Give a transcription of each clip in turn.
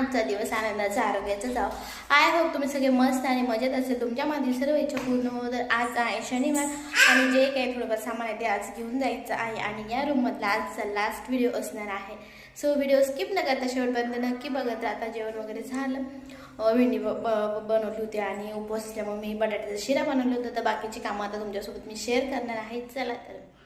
आजचा दिवस आनंदाचा आरोग्याचा जाव. आय होप तुम्ही सगळे मस्त आणि मजेत असेल. तुमच्या मागील सर्व इच्छा पूर्ण हो तर आज आहे शनिवार आणि जे काही थोडंफार सामान आहे ते आज घेऊन जायचं आहे आणि या रूममधला आजचा लास्ट व्हिडिओ असणार आहे. सो व्हिडिओ स्किप न करता शेवटपर्यंत नक्की बघत राहता जेवण वगैरे झालं. भेंडी ब- ब- बनवली होती आणि उपवास असल्यामुळे मी बटाट्याचा शिरा बनवलं होतं. तर बाकीची कामं आता तुमच्यासोबत मी शेअर करणार आहे. चला तर.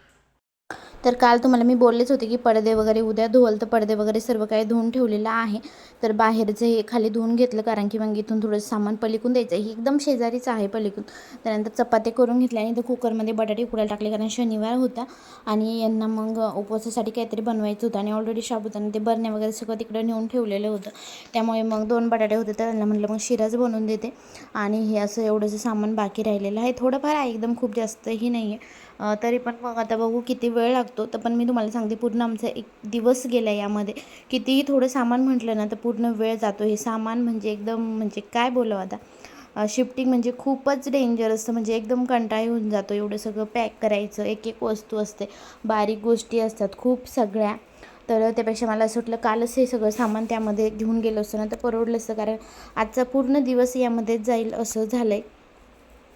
तर काल तुम्हाला मी बोललेच होते की पडदे वगैरे उद्या धुवल तर पडदे वगैरे सर्व काही धुवून ठेवलेलं आहे. तर बाहेरचं हे खाली धुवून घेतलं कारण की मग इथून थोडं सामान पलिकून द्यायचं. ही एकदम शेजारीच आहे पलिकून. त्यानंतर चपात्या करून घेतल्या आणि तर कुकरमध्ये बटाटे उकडायला टाकले कारण शनिवार होता आणि यांना मग उपवासासाठी काहीतरी बनवायचं होतं आणि ऑलरेडी साबुदाणा ते बरण्या वगैरे सगळं तिकडे नेऊन ठेवलेलं होतं. त्यामुळे मग दोन बटाटे होते तर त्यांना म्हटलं मग शिराच बनवून देते. आणि हे असं एवढंसं सामान बाकी राहिलेलं आहे. थोडंफार आहे एकदम खूप जास्तही नाही आहे तरी पण मग आता बघू किती वेळ लागतो. तर पण मी तुम्हाला सांगते पूर्ण आमचा एक दिवस गेला यामध्ये. कितीही थोडं सामान म्हटलं ना तर पूर्ण वेळ जातो. हे सामान म्हणजे एकदम म्हणजे काय बोलावं आता? शिफ्टिंग म्हणजे खूपच डेंजर असतं. म्हणजे एकदम कंटाळा येऊन जातो. एवढं सगळं पॅक करायचं. एक एक वस्तू असते. बारीक गोष्टी असतात खूप सगळ्या. तर त्यापेक्षा मला असं वाटलं कालच हे सगळं सामान त्यामध्ये घेऊन गेलं असतं ना तर परवडलं असतं. कारण आजचा पूर्ण दिवस यामध्येच जाईल असं झालं आहे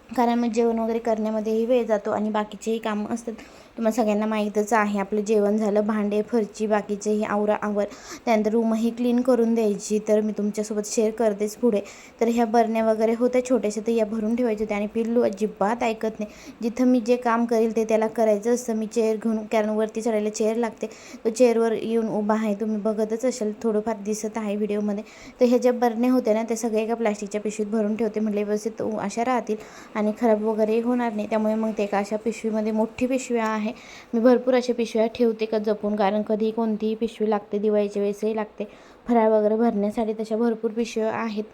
कारण मग जेवण वगैरे करण्यामध्येही वेळ जातो आणि बाकीचेही कामं असतात. तुम्हाला सगळ्यांना माहीतच आहे. आपलं जेवण झालं भांडे फरची बाकीचेही आवरा आवर. त्यानंतर रूमही क्लीन करून द्यायची. तर मी तुमच्यासोबत शेअर करतेच पुढे. तर ह्या बरण्या वगैरे होत्या छोट्याशा तर या भरून ठेवायच्या होत्या. आणि पिल्लू अजिबात ऐकत नाही. जिथं मी जे काम करेल ते त्याला करायचं असतं. मी चेअर घेऊन कारण वरती चढायला चेअर लागते. तो चेअरवर येऊन उभा आहे. तुम्ही बघतच असाल थोडंफार दिसत आहे व्हिडिओमध्ये तर ह्या ज्या बरण्या होत्या ना त्या सगळ्या एका प्लास्टिकच्या पिशवीत भरून ठेवते. म्हटले व्यवस्थित उ- अशा राहतील आणि खराब वगैरे होणार नाही. त्यामुळे मग ते एका अशा पिशवीमध्ये मोठी पिशवी आहे. मी भरपूर अशा पिशव्या ठेवते का जपून कारण कधी कोणतीही पिशवी लागते दिवाळीच्या वेळेसही लागते. फराळ वगैरे भरण्यासाठी तशा भरपूर पिशव्या आहेत.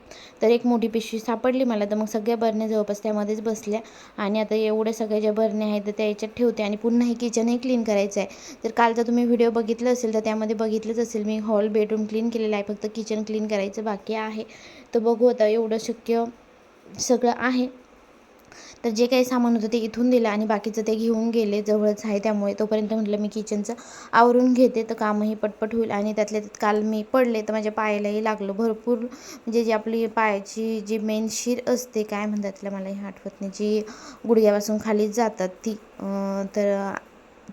तर एक मोठी पिशवी सापडली मला तर मग सगळ्या बरण्या जवळपास त्यामध्येच बसल्या. आणि आता एवढ्या सगळ्या ज्या बरण्या आहेत तर त्या याच्यात ठेवते. आणि पुन्हा हे किचनही क्लीन करायचं आहे. तर कालचा तुम्ही व्हिडिओ बघितलं असेल तर त्यामध्ये बघितलंच असेल मी हॉल बेडरूम क्लीन केलेला आहे. फक्त किचन क्लीन करायचं बाकी आहे. तर बघू आता एवढं शक्य सगळं आहे. तर जे काही सामान होतं ते इथून दिलं आणि बाकीचं ते घेऊन गेले जवळच आहे त्यामुळे. तोपर्यंत म्हटलं मी किचनचं आवरून घेते तर कामही पटपट होईल आणि त्यातल्या त्यात काल मी पडले तर माझ्या पायालाही लागलं. भरपूर म्हणजे जी आपली पायाची जी मेन शीर असते काय म्हणतात त्याला मला हे आठवत नाही जी गुडघ्यापासून खाली जातात ती तर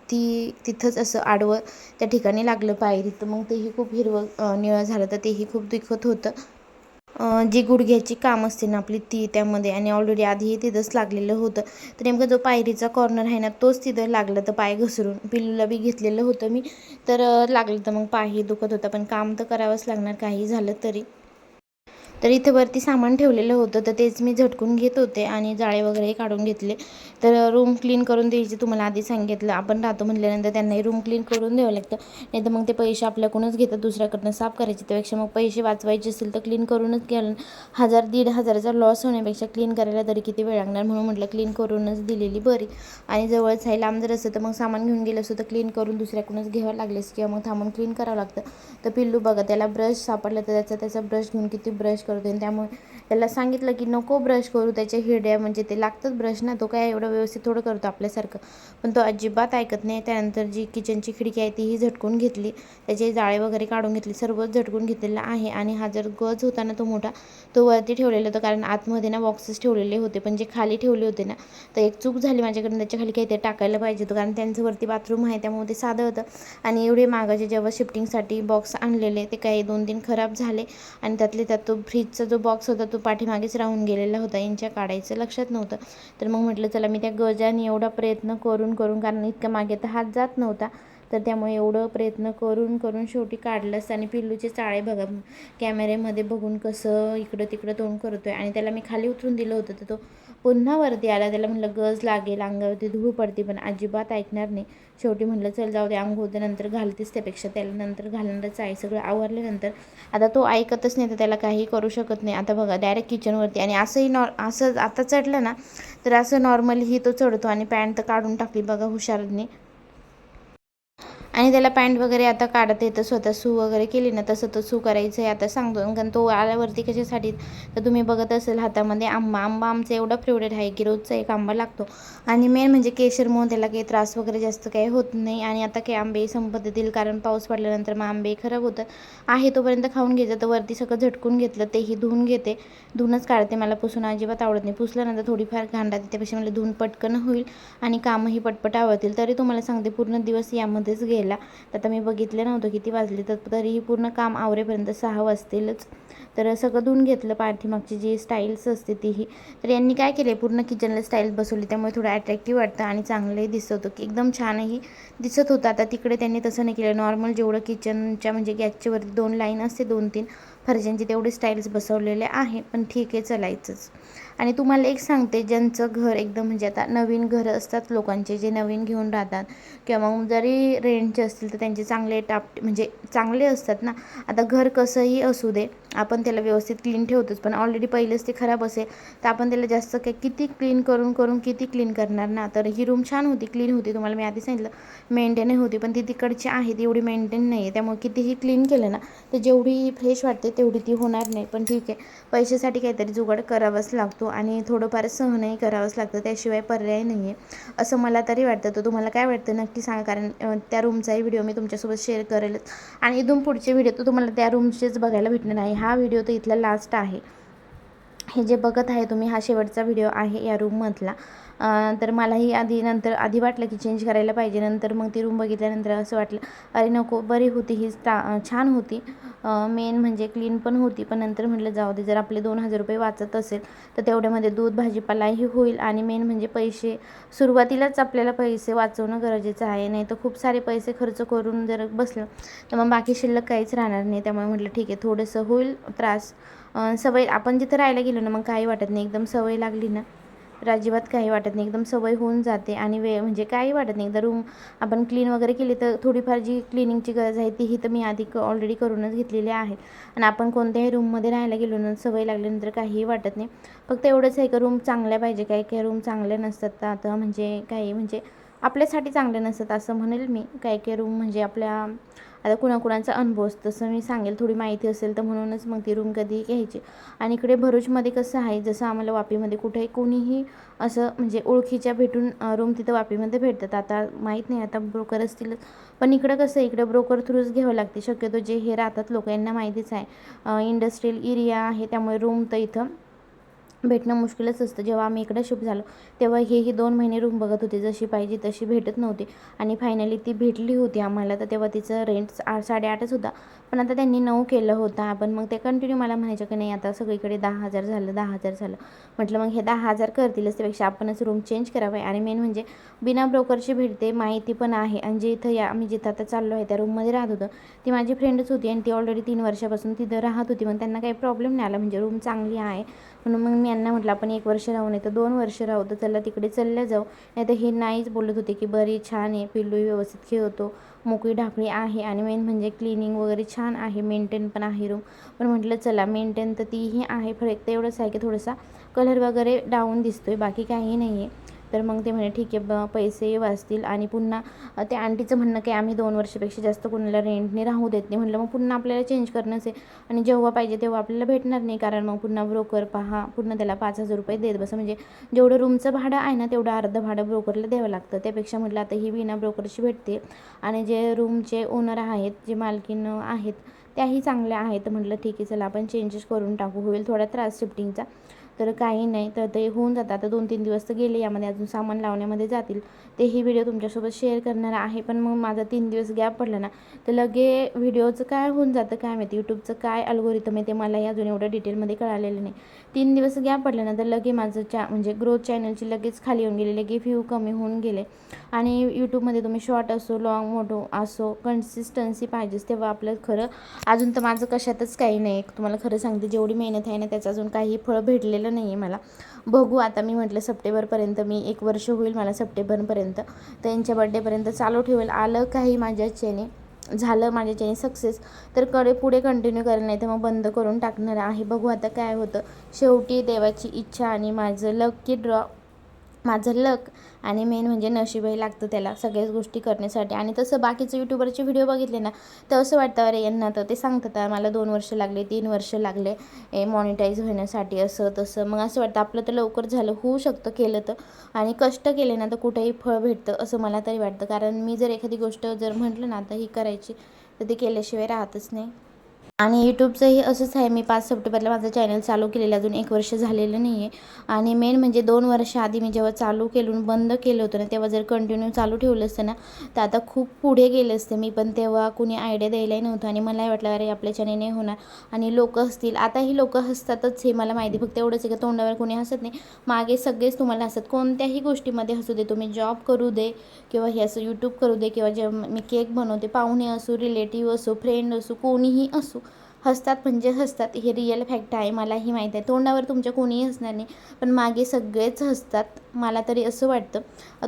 ती तिथंच असं आडवं त्या ठिकाणी लागलं पायरी तर मग तेही खूप हिरवं निळं झालं तर तेही खूप दुखत होतं. जी गुडघ्याची काम असते ना आपली ती त्यामध्ये आणि ऑलरेडी आधीही तिथंच लागलेलं होतं. तर नेमकं जो पायरीचा कॉर्नर आहे ना तोच तिथं लागलं तर पाय घसरून. पिल्लूला बी घेतलेलं होतं मी तर लागलं तर मग पायही दुखत होता. पण काम तर करावंच लागणार काही झालं तरी. तर इथं वरती सामान ठेवलेलं होतं तर तेच मी झटकून घेत होते आणि जाळे वगैरे काढून घेतले. तर रूम क्लीन करून द्यायची तुम्हाला आधी सांगितलं. आपण राहतो म्हटल्यानंतर त्यांनाही रूम क्लीन करून द्यावं लागतं. नाही तर मग ते पैसे आपल्याकडूनच घेतात दुसऱ्याकडनं साफ करायचे. त्यापेक्षा मग पैसे वाचवायचे असेल तर क्लीन करूनच घ्याल. हजार दीड हजाराचा लॉस होण्यापेक्षा क्लीन करायला तरी किती वेळ लागणार? म्हणून म्हटलं क्लीन करूनच दिलेली बरी. आणि जवळच आहे लांब जर असतं तर मग सामान घेऊन गेलं असतं तर क्लीन करून दुसऱ्याकडूनच घ्यावं लागलेस किंवा मग थांबून क्लीन करावं लागतं. तर पिल्लू बघा त्याला ब्रश सापडला तर त्याचा त्याचा ब्रश घेऊन किती ब्रश करतो आणि त्यामुळे त्याला सांगितलं की नको ब्रश करू त्याच्या हिरड्या म्हणजे ते लागतात ब्रश ना तो काय एवढं व्यवस्थित थोडं करतो आपल्यासारखं. पण तो अजिबात ऐकत नाही. त्यानंतर जी किचनची खिडकी आहे तीही झटकून घेतली. त्याचे जाळे वगैरे काढून घेतले. सर्वच झटकून घेतलेलं आहे आणि हा जर गज होता ना तो मोठा तो वरती ठेवलेला होता. कारण आतमध्ये ना बॉक्सेस ठेवलेले होते पण जे खाली ठेवले होते ना तर एक चूक झाली माझ्याकडून. त्याच्याखाली काहीतरी टाकायला पाहिजे होतं. कारण त्यांचं वरती बाथरूम आहे त्यामुळे ते साधं होतं. आणि एवढे मागाचे जेव्हा शिफ्टिंगसाठी बॉक्स आणलेले ते काही दोन तीन खराब झाले. आणि त्यातले त्यात तो फ्रीजचा जो बॉक्स होता तो पाठीमागेच राहून गेलेला होता. यांच्या काढायचं लक्षात नव्हतं. तर मग म्हटलं चला मी त्या गजाने एवढा प्रयत्न करून करून कारण इतका मागे तर हात जात नव्हता. तर त्यामुळे एवढं प्रयत्न करून करून शेवटी काढलंच आणि पिल्लूचे चाळे बघा. कॅमेऱ्यामध्ये बघून कसं इकडं तिकडं तोंड करतो आहे आणि त्याला मी खाली उतरून दिलं होतं. तर तो पुन्हा वरती आला. त्याला म्हटलं गज लागेल अंगावरती धूळ पडते पण अजिबात ऐकणार नाही. शेवटी म्हटलं चल जाऊ दे अंग होतं नंतर घालतेच त्यापेक्षा. त्याला नंतर घालणारच आहे सगळं आवरल्यानंतर. आता तो ऐकतच नाही तर त्याला काही करू शकत नाही. आता बघा डायरेक्ट किचनवरती आणि असंही नॉ असं आता चढलं ना तर असं नॉर्मली ही तो चढतो आणि पॅन्ट तर काढून टाकली. बघा हुशारने आणि त्याला पॅन्ट वगैरे आता काढत येतं स्वतः सू वगैरे केली ना तसं तर सू करायचं आहे आता सांगतो. कारण तो आल्यावरती कशासाठी तर तुम्ही बघत असेल हातामध्ये आंबा. आंबा आमचा एवढा फेवरेट आहे की रोजचा एक आंबा लागतो. आणि मेन म्हणजे केशरमुळे त्याला काही त्रास वगैरे जास्त काही होत नाही. आणि आता काही आंबे संपत येतील कारण पाऊस पडल्यानंतर मग आंबे खराब होतात. आहे तोपर्यंत खाऊन घ्यायचं. तर वरती सगळं झटकून घेतलं तेही धुवून घेते. धुवूनच काढते. मला पुसून अजिबात आवडत नाही. पुसल्यानंतर थोडीफार घांडा त्यापेक्षा मला धुवून पटकन होईल आणि कामही पटपट आवडतील. तरी तुम्हाला सांगते पूर्ण दिवस यामध्येच केला तर आता मी बघितलं नव्हतं किती वाजले तर तरीही पूर्ण काम आवरेपर्यंत सहा वाजतीलच. तर सगळं धुवून घेतलं पाठीमागची जी स्टाईल्स असते तीही. तर यांनी काय केलं पूर्ण किचनला स्टाईल बसवली त्यामुळे थोडं अट्रॅक्टिव्ह वाटतं आणि चांगलंही दिसत होतं. की एकदम छानही दिसत होतं. आता तिकडे त्यांनी तसं नाही केलं. नॉर्मल जेवढं किचनच्या म्हणजे गॅसच्यावरती दोन लाईन असते दोन तीन फरज्यांची तेवढे स्टाईल्स बसवलेले आहे. पण ठीक आहे चलायचंच. आणि तुम्हाला एक सांगते ज्यांचं घर एकदम म्हणजे आता नवीन घरं असतात लोकांचे जे नवीन घेऊन राहतात किंवा मग जरी रेंटचे असतील तर त्यांचे चांगले टाप म्हणजे चांगले असतात ना. आता घर कसंही असू दे आपण त्याला व्यवस्थित क्लीन ठेवतोच. पण ऑलरेडी पहिलेच ते खराब असेल तर आपण त्याला जास्त काय किती क्लीन करून करून किती क्लीन करणार ना? तर ही रूम छान होती क्लीन होती. तुम्हाला मी आधी सांगितलं मेंटेनही होती. पण ती तिकडची आहे ती एवढी मेंटेन नाही आहे त्यामुळे कितीही क्लीन केलं ना तर जेवढी फ्रेश वाटते तेवढी ती होणार नाही. पण ठीक आहे पैशासाठी काहीतरी जुगाड करावाच लागतो आणि थोडंफार सहनही करावंच लागतं. त्याशिवाय पर्याय नाही आहे असं मला तरी वाटतं. तर तुम्हाला काय वाटतं? नक्की सांगा. कारण त्या रूमचाही व्हिडिओ मी तुमच्यासोबत शेअर करेलच. आणि इथून पुढचे व्हिडिओ तर तुम्हाला त्या रूमचेच बघायला भेटणार आहे. हा व्हिडिओ तर इथला लास्ट आहे. हे जे बघत आहे तुम्ही हा शेवटचा व्हिडिओ आहे या रूममधला तर मलाही आधी नंतर आधी वाटलं की चेंज करायला पाहिजे. नंतर मग ती रूम बघितल्यानंतर असं वाटलं अरे नको बरी होती ही ता छान होती. मेन म्हणजे क्लीन पण होती. पण नंतर म्हटलं जाऊ दे जर आपले दोन हजार रुपये वाचत असेल तर तेवढ्यामध्ये दूध भाजीपालाही होईल आणि मेन म्हणजे पैसे सुरुवातीलाच आपल्याला पैसे वाचवणं गरजेचं आहे. नाही तर खूप सारे पैसे खर्च करून जर बसलं तर मग बाकी शिल्लक काहीच राहणार नाही. त्यामुळे म्हटलं ठीक आहे थोडंसं होईल त्रास. सवय आपण जिथं राहायला गेलो ना मग काही वाटत नाही. एकदम सवय लागली ना. अजिबात काही वाटत नाही. एकदम सवय होऊन जाते आणि वे म्हणजे काही वाटत नाही. एकदा रूम आपण क्लीन वगैरे केली तर थोडीफार जी क्लिनिंगची गरज आहे तीही तर मी आधी ऑलरेडी करूनच घेतलेली आहे. आणि आपण कोणत्याही रूममध्ये राहायला गेलो ना सवय लागल्यानंतर काहीही वाटत नाही. फक्त एवढंच आहे का रूम चांगल्या पाहिजे काही काही रूम चांगल्या नसतात तर आता म्हणजे काही म्हणजे आपल्यासाठी चांगले नसतात असं म्हणेल मी. काही काही रूम म्हणजे आपल्या आता कुणाकुणाचा अनुभव असतो. तसं मी सांगेल थोडी माहिती असेल तर म्हणूनच मग ती रूम कधी घ्यायची. आणि इकडे भरूचमध्ये कसं आहे जसं आम्हाला वापीमध्ये कुठेही कोणीही असं म्हणजे ओळखीच्या भेटून रूम तिथं वापीमध्ये भेटतात. आता माहीत नाही आता ब्रोकर असतील. पण इकडं कसं इकडे इकडं ब्रोकर थ्रूच घ्यावं लागते. शक्यतो जे हे राहतात लोक यांना माहितीच आहे. इंडस्ट्रियल एरिया आहे त्यामुळे रूम तर इथं भेटणं मुश्किलच असतं. जेव्हा आम्ही इकडे शिफ्ट झालो तेव्हा हे ही दोन महिने रूम बघत होते. जशी पाहिजे तशी भेटत नव्हती. आणि फायनली ती भेटली होती आम्हाला. तर तेव्हा तिचं रेंट आठ साडेआठच होता. पण आता त्यांनी नऊ केलं होतं. आपण मग ते कंटिन्यू मला म्हणायचं की नाही आता सगळीकडे दहा हजार झालं दहा हजार झालं. म्हटलं मग हे दहा हजार करतीलच. त्यापेक्षा आपणच रूम चेंज करावे. आणि मेन म्हणजे बिना ब्रोकरची भेटते माहिती पण आहे. आणि जे इथं या आम्ही जिथं आता चाललो आहे त्या रूममध्ये राहत होतं ती माझी फ्रेंडच होती. आणि ती ऑलरेडी तीन वर्षापासून तिथं राहत होती. मग त्यांना काही प्रॉब्लेम नाही आला. म्हणजे रूम चांगली आहे. म्हणून मग मी यांना म्हटलं आपण एक वर्ष राहू नाही तर दोन वर्ष राहू तर चला तिकडे चालल्या जाऊ. नाही तर हे नाहीच बोलत होते की बरी छान आहे पिल्लूही व्यवस्थित खेळतो मोकळी ढाकळी आहे आणि मेन म्हणजे क्लिनिंग वगैरे छान आहे मेंटेन पण आहे रूम पण म्हटलं चला मेंटेन तर तीही आहे फरक तर एवढंच आहे की थोडासा कलर वगैरे डाऊन दिसतोय बाकी काही नाही आहे तर मग ते म्हणे ठीक आहे ब पैसे वाचतील आणि पुन्हा ते आंटीचं म्हणणं की आम्ही दोन वर्षापेक्षा जास्त कोणाला रेंटने राहू देत नाही. म्हटलं मग पुन्हा आपल्याला चेंज करणंच आहे आणि जेव्हा पाहिजे तेव्हा आपल्याला भेटणार नाही कारण मग पुन्हा ब्रोकर पहा पुन्हा त्याला पाच हजार रुपये देत बस. म्हणजे जेवढं रूमचं भाडं आहे ना तेवढं अर्धं भाडं ब्रोकरला द्यावं लागतं. त्यापेक्षा म्हटलं आता ही विना ब्रोकरची भेटते आणि जे रूमचे ओनर आहेत जे मालकीन आहेत त्याही चांगल्या आहेत. म्हटलं ठीक आहे चला आपण चेंजेस करून टाकू होईल थोडा त्रास शिफ्टिंगचा तर काही नाही तर ते होऊन जातात. आता दोन तीन दिवस तर गेले यामध्ये अजून सामान लावण्यामध्ये जातील. तेही व्हिडिओ तुमच्यासोबत शेअर करणार आहे. पण मग माझा तीन दिवस गॅप पडला ना तर लगे व्हिडिओचं काय होऊन जातं काय माहिती? यूट्यूबचं काय अल्गोरिथम आहे ते मलाही अजून एवढं डिटेलमध्ये कळालेलं नाही. तीन दिवस गॅप पडला ना तर लगे माझं चा म्हणजे ग्रोथ चॅनलची लगेच खाली येऊन गेले लगे व्ह्यू कमी होऊन गेले. आणि यूट्यूबमध्ये तुम्ही शॉर्ट असो लॉंग मोठो असो कन्सिस्टन्सी पाहिजेच. तेव्हा आपलं खरं अजून तर माझं कशातच काही नाही. तुम्हाला खरं सांगते जेवढी मेहनत आहे ना त्याचं अजून काही फळ भेटलेलं नाही आहे मला. बघू आता मी म्हटलं सप्टेंबरपर्यंत मी एक वर्ष होईल मला सप्टेंबरपर्यंत. त्यांच्या बड्डेपर्यंत चालू ठेवेल. आलं काही माझ्याच्याने झालं माझ्याच्याने सक्सेस तर कडे पुढे कंटिन्यू करेल नाही तर मग बंद करून टाकणार आहे. बघू आता काय होतं. शेवटी देवाची इच्छा आणि माझं लकी ड्रॉ माझं लक आणि मेन म्हणजे नशीबही लागतं त्याला सगळ्याच गोष्टी करण्यासाठी. आणि तसं बाकीचे यूट्यूबरचे व्हिडिओ बघितले ना तर असं वाटतं अरे यांना तर ते सांगतात मला दोन वर्ष लागले तीन वर्ष लागले ए मॉनिटाईज होण्यासाठी असं तसं. मग असं वाटतं आपलं तर लवकर झालं होऊ शकतं केलं तर. आणि कष्ट केले ना तर कुठेही फळ भेटतं असं मला तरी वाटतं. कारण मी जर एखादी गोष्ट जर म्हटलं ना आता ही करायची तर ते केल्याशिवाय राहतच नाही. आणि यूट्यूबचंही असंच आहे. मी पाच सप्टेंबरला माझं चॅनल चालू केलेलं अजून एक वर्ष झालेलं नाही आहे आणि मेन म्हणजे दोन वर्ष आधी मी जेव्हा चालू केलं बंद केलं होतं ना तेव्हा जर कंटिन्यू चालू ठेवलं असतं ना तर आता खूप पुढे गेले असते. मी पण तेव्हा कुणी आयडिया द्यायलाही नव्हतं आणि मलाही वाटलं अरे आपल्या चॅनल नाही होणार. आणि लोक हसतील. आताही लोक हसतातच हे मला माहिती फक्त एवढंच आहे का तोंडावर कोणी हसत नाही. मागे सगळेच तुम्हाला हसत कोणत्याही गोष्टीमध्ये हसू दे. तुम्ही जॉब करू दे किंवा हे असं यूट्यूब करू दे किंवा जेव्हा मी केक बनवते पाहुणे असो रिलेटिव्ह असो फ्रेंड असो कोणीही असो. हसतात म्हणजे हसतात. हे रिअल फॅक्ट आहे मलाही माहीत आहे. तोंडावर तुमच्या कोणीही हसणार नाही पण मागे सगळेच हसतात. मला तरी असं वाटतं.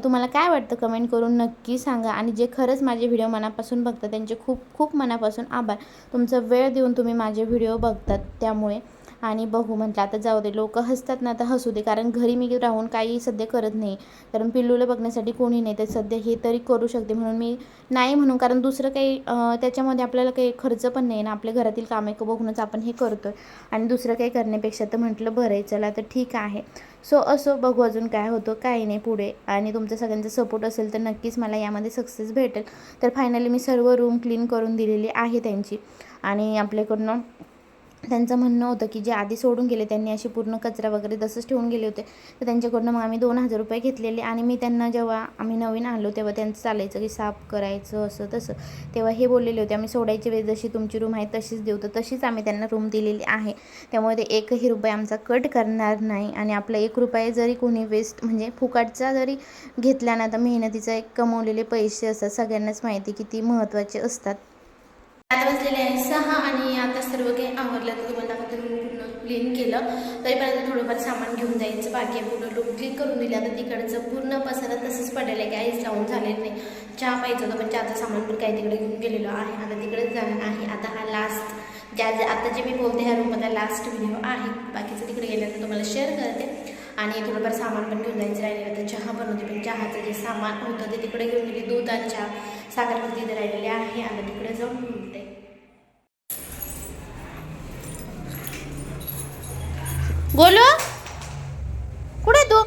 तुम्हाला काय वाटतं? कमेंट करून नक्की सांगा. आणि जे खरंच माझे व्हिडिओ मनापासून बघतात त्यांचे खूप खूप मनापासून आभार. तुमचा वेळ देऊन तुम्ही माझे व्हिडिओ बघतात त्यामुळे. आणि बघू म्हटलं आता जाऊ दे लोक हसतात ना आता हसू दे कारण घरी मी राहून काही सध्या करत नाही. कारण पिल्लूला बघण्यासाठी कोणी नाही तर सध्या हे तरी करू शकते. म्हणून मी नाही म्हणून कारण दुसरं काही त्याच्यामध्ये आपल्याला काही खर्च पण नाही ना आपल्या घरातील कामे बघूनच आपण हे करतो आहे आणि दुसरं काही करण्यापेक्षा तर म्हटलं बरं आहे चला तर ठीक आहे. सो असो बघू अजून काय होतं काही नाही पुढे. आणि तुमचा सगळ्यांचा सपोर्ट असेल तर नक्कीच मला यामध्ये सक्सेस भेटेल. तर फायनली मी सर्व रूम क्लीन करून दिलेली आहे त्यांची. आणि आपल्याकडनं त्यांचं म्हणणं होतं की जे आधी सोडून गेले त्यांनी अशी पूर्ण कचरा वगैरे तसंच ठेवून गेले होते. तर त्यांच्याकडनं मग आम्ही दोन हजार रुपये घेतलेले आणि मी त्यांना जेव्हा आम्ही नवीन आलो तेव्हा त्यांचं चालायचं की साफ करायचं असं तसं. तेव्हा हे बोललेले होते आम्ही सोडायची वेळ जशी तुमची रूम आहे तशीच देऊ. तर तशीच आम्ही त्यांना रूम दिलेली आहे. त्यामुळे ते एकही रुपये आमचा कट करणार नाही आणि आपला एक रुपये जरी कोणी वेस्ट म्हणजे फुकटचा जरी घेतला ना तर मेहनतीचा एक कमवलेले पैसे असतात. सगळ्यांनाच माहिती किती महत्त्वाचे असतात. आता वाजलेले आहे सहा आणि आता सर्व काही आवरलं तर तुम्हाला दाखवते रूम पूर्ण क्लीन केलं. तरीपर्यंत थोडंफार सामान घेऊन जायचं बाकी आहे पूर्ण रूम क्लीन करून दिलं. आता तिकडचं पूर्ण पसारा तसंच पडायला आहे काहीच लावून झालेलं नाही. चहा पाहिजे होतं पण चहाचं सामान पण काही तिकडे घेऊन गेलेलो आहे. आता तिकडेच जाणार आहे. आता हा लास्ट ज्या ज्या आता जे मी बोलते ह्या रूममधला लास्ट व्हिडिओ आहे. बाकीचं तिकडे गेल्यानंतर तुम्हाला शेअर करते. आणि थोडंफार सामान पण घेऊन जायचं राहिलेलं. तर चहा बनवते पण चहाचं जे सामान होतं ते तिकडे घेऊन गेले. दूध आणि चहा. साखर पण तिथे राहिलेले आहे. आम्ही तिकडे जाऊन मिळते बोलो कुठे तू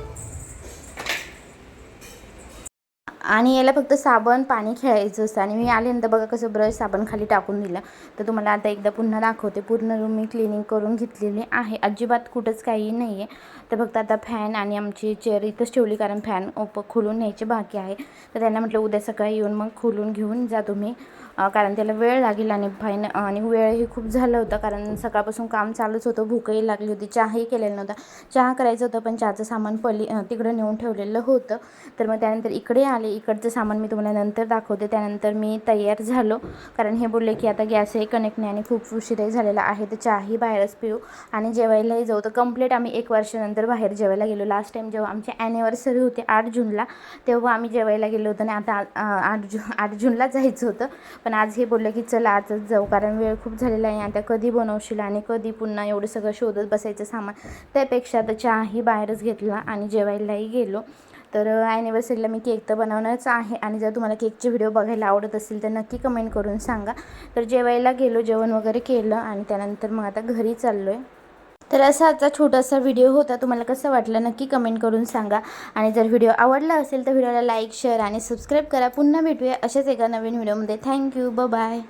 आणि याला फक्त साबण पाणी खेळायचं असतं. आणि मी आल्यानंतर बघा कसं ब्रश साबण खाली टाकून दिलं. तर तुम्हाला आता एकदा पुन्हा दाखवते. पूर्ण रूम मी क्लिनिंग करून घेतलेली आहे. अजिबात कुठंच काही नाही आहे तर फक्त आता फॅन आणि आमची चेअर इथंच ठेवली कारण फॅन ओप खोलून न्यायचे बाकी आहे. तर त्यांना म्हटलं उद्या सकाळी येऊन मग खोलून घेऊन जा तुम्ही. कारण त्याला वेळ लागेल आणि भाईनं आणि वेळही खूप झालं होतं कारण सकाळपासून काम चालूच होतं भूकही लागली होती चहाही केलेला नव्हता. चहा करायचं होतं पण चहाचं सामान पली तिकडं नेऊन ठेवलेलं होतं. तर मग त्यानंतर इकडे आले इकडचं सामान मी तुम्हाला नंतर दाखवते त्यानंतर मी तयार झालो. कारण हे बोलले की आता गॅसही कनेक्ट नाही आणि खूप उशीरही झालेला आहे तर चहाही बाहेरच पिऊ. आणि जेवायलाही जाऊ तर कंप्लीट आम्ही एक वर्षानंतर बाहेर जेवायला गेलो. लास्ट टाईम जेव्हा आमची ॲनिव्हर्सरी होती आठ जूनला तेव्हा आम्ही जेवायला गेलो होतो आणि आता आठ जून आठ जूनला जायचं होतं. पण आज हे बोललं की चला आजच जाऊ. कारण वेळ खूप झालेला आहे आता कधी बनवशील आणि कधी पुन्हा एवढं सगळं शोधत बसायचं सामान. त्यापेक्षा तर चहाही बाहेरच घेतला आणि जेवायलाही गेलो. तर ॲनिव्हर्सरीला मी केक तर बनवणारच आहे. आणि जर तुम्हाला केकचे व्हिडिओ बघायला आवडत असेल तर नक्की कमेंट करून सांगा. तर जेवायला गेलो जेवण वगैरे केलं आणि त्यानंतर मग आता घरी चाललो आहे तर असा आजचा छोटासा व्हिडिओ होता. तुम्हाला कसं वाटलं नक्की कमेंट करून सांगा. आणि जर व्हिडिओ आवडला असेल तर व्हिडिओला लाईक शेअर आणि सबस्क्राईब करा. पुन्हा भेटूया अशाच एका नवीन व्हिडिओमध्ये थँक्यू ब बाय